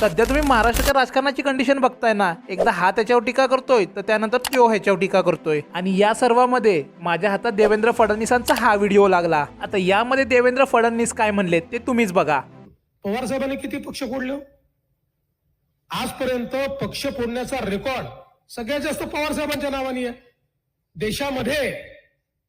सध्या तुम्ही महाराष्ट्राच्या राजकारणाची कंडिशन बघताय ना एकदा हा त्याच्यावर टीका करतोय तर त्यानंतर तो ह्याच्यावर टीका करतोय. आणि या सर्वांमध्ये माझ्या हातात देवेंद्र फडणवीसांचा हा व्हिडिओ लागला. आता यामध्ये देवेंद्र फडणवीस काय म्हणले ते तुम्हीच बघा. पवार साहेबांनी किती पक्ष फोडले हो? आजपर्यंत पक्ष फोडण्याचा रेकॉर्ड सगळ्यात जास्त पवार साहेबांच्या नावाने आहे. देशामध्ये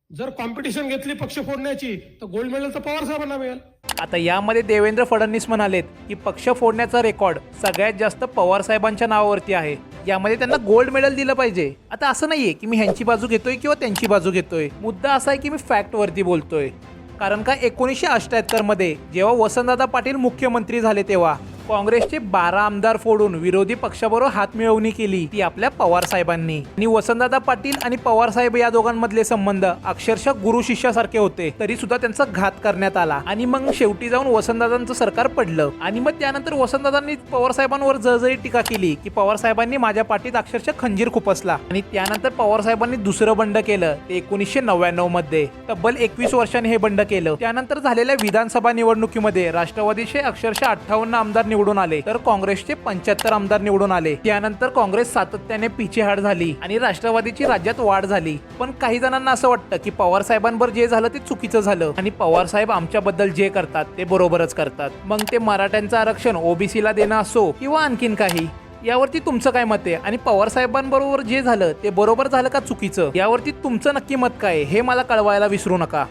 जर कॉम्पिटिशन घेतली पक्ष फोडण्याची तर गोल्ड मेडल तर पवार साहेबांना मिळेल. आता यामध्ये देवेंद्र फडणवीस म्हणालेत की पक्ष फोडण्याचा रेकॉर्ड सगळ्यात जास्त पवार साहेबांच्या नावावरती आहे. यामध्ये त्यांना गोल्ड मेडल दिलं पाहिजे. आता असं नाहीये की मी ह्यांची बाजू घेतोय किंवा त्यांची बाजू घेतोय. मुद्दा असा आहे की मी फॅक्ट वरती बोलतोय. कारण का एकोणीसशे अष्ट्याहत्तरमध्ये जेव्हा वसंतदादा पाटील मुख्यमंत्री झाले तेव्हा काँग्रेसचे बारा आमदार फोडून विरोधी पक्षाबरोबर हातमिळवणी केली ती आपल्या पवार साहेबांनी. आणि वसंतदादा पाटील आणि पवार साहेब या दोघांमधले संबंध अक्षरशः गुरु शिष्यासारखे होते. तरी सुद्धा त्यांचा घात करण्यात आला. आणि मग शेवटी जाऊन वसंतदादांचं सरकार पडलं. आणि मग त्यानंतर वसंतदादांनी पवार साहेबांवर जळजळी टीका केली की पवार साहेबांनी माझ्या पाठीत अक्षरशः खंजीर खुपसला. आणि त्यानंतर पवार साहेबांनी दुसरं बंड केलं ते एकोणीसशे नव्याण्णवमध्ये. तब्बल एकवीस वर्षांनी हे बंड केलं. त्यानंतर झालेल्या विधानसभा निवडणुकीमध्ये राष्ट्रवादीचे अक्षरशः अठ्ठावन्न आमदार निवडून आले. तर काँग्रेसचे पंच्याहत्तर आमदार निवडून आले. त्यानंतर काँग्रेस सातत्याने पिछेहाट झाली आणि राष्ट्रवादीची राज्यात वाढ झाली. पण काही जणांना असं वाटतं की पवार साहेबांवर जे झालं ते चुकीचं झालं. आणि पवार साहेब आमच्याबद्दल जे करतात ते बरोबरच करतात. मग ते मराठ्यांचं आरक्षण ओबीसीला देणं असो किंवा आणखीन काही यावरती तुमचं काय मत आहे? आणि पवार साहेबांबरोबर जे झालं ते बरोबर झालं का चुकीचं? यावरती तुमचं नक्की मत काय हे मला कळवायला विसरू नका.